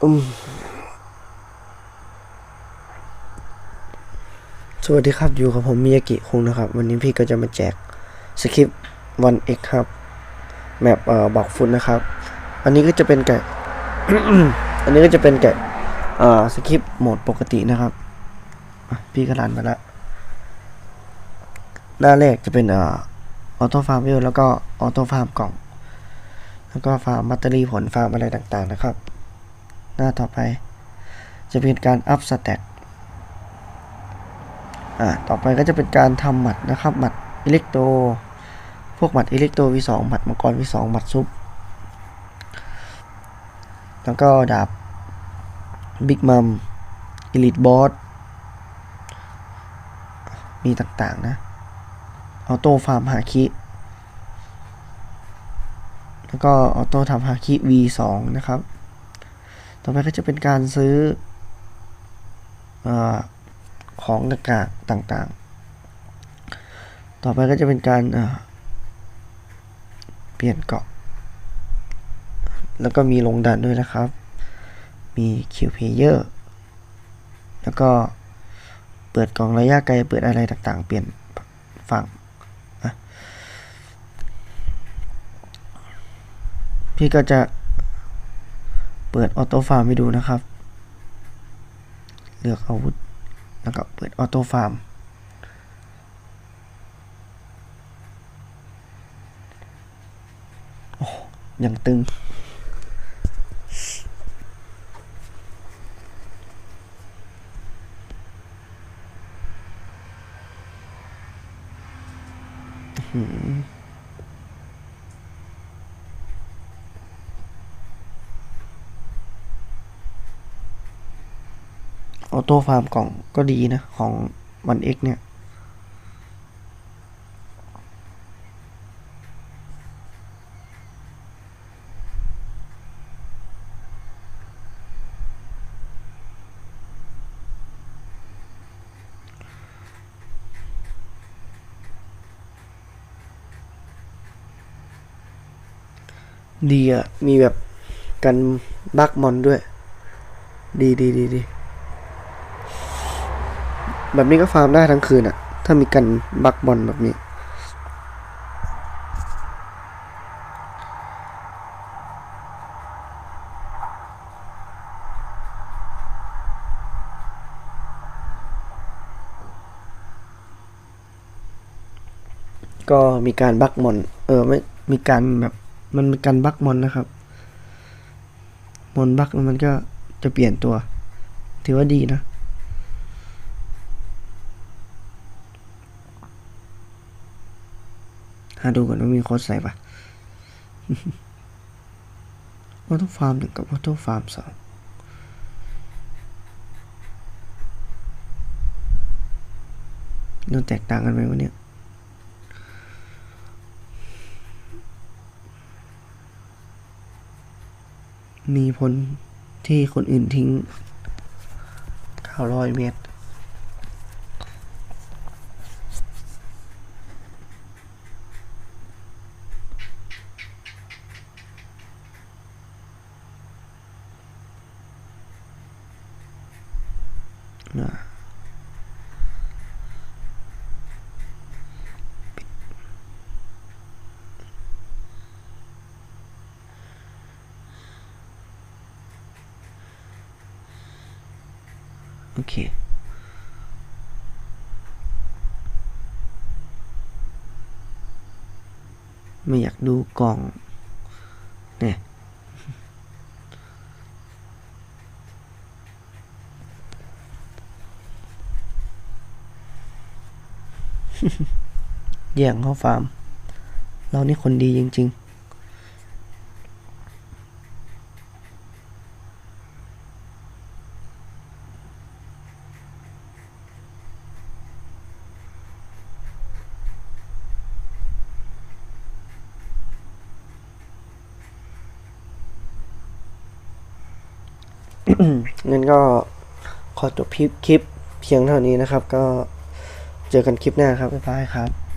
สวัสดีครับอยู่กับผมมิยากิคุงนะครับ วันนี้พี่ก็จะมาแจกสคริปต์ 1x ครับ แมปเอ่อบอกฟุตนะครับ อันนี้ก็จะเป็นแกะ อันนี้ก็จะเป็นแกะเอ่อสคริปต์โหมดปกตินะครับพี่ก็รันมาแล้วหน้าแรกจะเป็นเอ่อออโต้ฟาร์มวิวแล้วก็ออโต้ฟาร์มกล่อง แล้วก็ฟาร์มมัตเตอรี่ผลฟาร์มอะไรต่างๆนะครับ หน้าต่อไป จะเป็นการอัพสแต็กอ่าต่อไปก็จะเป็นการทำหมัดนะครับหมัดอิเล็กโตรพวกหมัดอิเล็กโตร V2 หมัดมังกร V2 หมัดซุป แล้วก็ดาบบิ๊กมัมอิลิทบอสมีต่างๆนะออโต้ฟาร์มฮาคิแล้วก็ออโต้ทำฮาคิ V2 นะครับ ต่อไปก็จะเป็นการซื้ออของต่างๆต่างๆ ต่อไปก็จะเป็นการเปลี่ยนเกาะ แล้วก็มีลงดันด้วยนะครับ มีคิวเพเยอร์แล้วก็เปิดกล่องระยะไกล เปิดอะไรต่างๆ เปลี่ยนฝั่งพี่ก็จะ เปิดออโต้ฟาร์มให้ดูนะครับ เลือกอาวุธ แล้วก็เปิดออโต้ฟาร์ม โอ้ยังตึง อื้อ ออโต้ฟาร์มกล่องก็ดีนะ ของวันเอ็กเนี่ย ดีอะมีแบบกันบักมอนด้วย ดีดีดีดี แบบนี้ก็ฟาร์มได้ทั้งคืนอะถ้ามีกันบักบอลแบบนี้ ก็มีการบักมอน เออไม่มีการแบบมันมีการบักมอนนะครับ มอนบักมันก็จะเปลี่ยนตัว ถือว่าดีนะ หาดูก่อนว่ามีโค้ดใส่ปะออโต้ฟาร์มหนึ่งกับออโต้ฟาร์มสองมันแตกต่างกันไหมวะเนี่ยมีผลที่คนอื่นทิ้ง 900 เมตร นะโอเคไม่อยากดูกล่อง แย่งเข้าฟาร์ม เรานี่คนดีจริง ๆงั้นก็ขอจบคลิปคลิปเพียงเท่านี้นะครับก็ เจอกันคลิปหน้าครับบ๊ายบายครับ